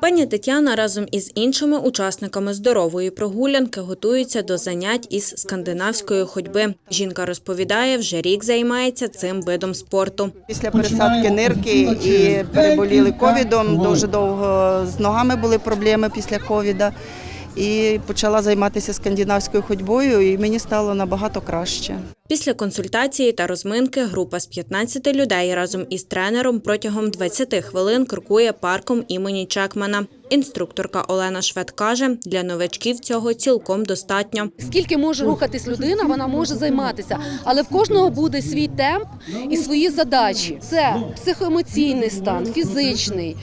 Пані Тетяна разом із іншими учасниками здорової прогулянки готується до занять із скандинавської ходьби. Жінка розповідає, вже рік займається цим видом спорту. Після пересадки нирки і переболіли ковідом. Дуже довго з ногами були проблеми після ковіда. І почала займатися скандинавською ходьбою, і мені стало набагато краще. Після консультації та розминки група з 15 людей разом із тренером протягом 20 хвилин крокує парком імені Чекмана. Інструкторка Олена Швед каже, для новачків цього цілком достатньо. Скільки може рухатись людина, вона може займатися, але в кожного буде свій темп і свої задачі. Це психоемоційний стан, фізичний.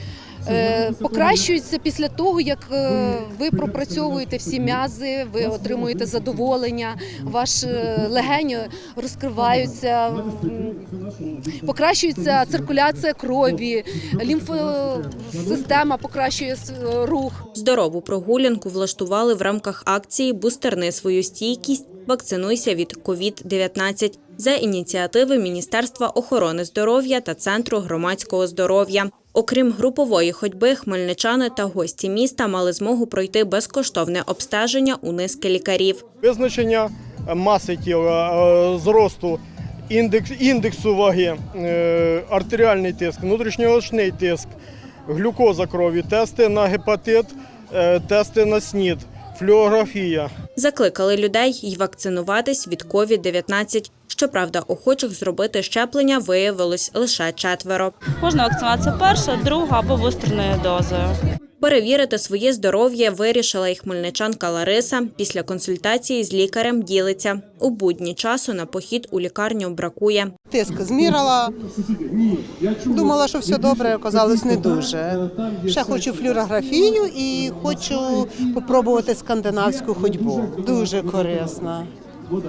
Е, Покращується після того, як е, ви пропрацьовуєте всі м'язи, ви отримуєте задоволення, ваш е, легені розкриваються, покращується циркуляція крові, лімфосистема покращує с- рух. Здорову прогулянку влаштували в рамках акції Бустерни свою стійкість. Вакцинуйся від COVID-19 за ініціативи Міністерства охорони здоров'я та Центру громадського здоров'я. Окрім групової ходьби, хмельничани та гості міста мали змогу пройти безкоштовне обстеження у низки лікарів. Визначення маси тіла, е, зросту, індекс, індексу ваги, е, артеріальний тиск, внутрішньоочний тиск, глюкоза крові, тести на гепатит, е, тести на СНІД, флюорографія. Закликали людей й вакцинуватись від COVID-19. Щоправда, охочих зробити щеплення виявилось лише четверо. Можна вакцинуватися перша, друга або бустерною дозою. Перевірити своє здоров'я вирішила й хмельничанка Лариса. Після консультації з лікарем ділиться. У будні часу на похід у лікарню бракує. Тиск змірила. Думала, що все добре, оказалось не дуже. Ще хочу флюорографію і хочу спробувати скандинавську ходьбу. Дуже корисна.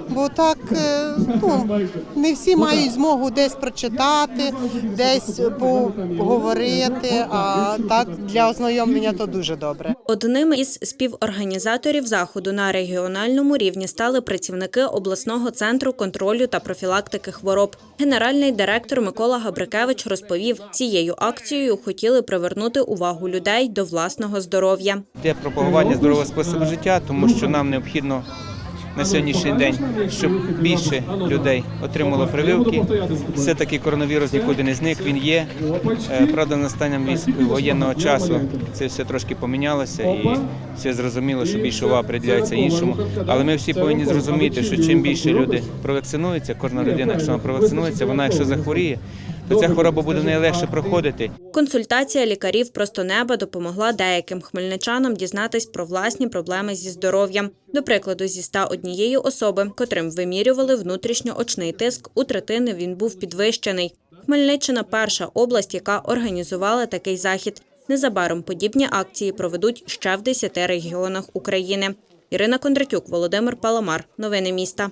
Бо так е, ну, не всі мають змогу десь прочитати, десь поговорити, а так для ознайомлення то дуже добре. Одним із співорганізаторів заходу на регіональному рівні стали працівники обласного центру контролю та профілактики хвороб. Генеральний директор Микола Габрикевич розповів, цією акцією хотіли привернути увагу людей до власного здоров'я. Йде пропагування здорового способу життя, тому що нам необхідно на сьогоднішній день, щоб більше людей отримало прививки. Все-таки коронавірус нікуди не зник, він є. Е, Правда, настанням воєнного часу це все трошки помінялося і все зрозуміло, що більше увага приділяється іншому. Але ми всі повинні зрозуміти, що чим більше люди провакцинуються, кожна людина, якщо вона провакцинується, вона якщо захворіє, то ця хвороба буде в неї легше проходити. Консультація лікарів просто неба допомогла деяким хмельничанам дізнатись про власні проблеми зі здоров'ям. До прикладу, зі 101 особи, котрим вимірювали внутрішньоочний тиск, у третини він був підвищений. Хмельниччина перша область, яка організувала такий захід. Незабаром подібні акції проведуть ще в 10 регіонах України. Ірина Кондратюк, Володимир Паламар. Новини міста.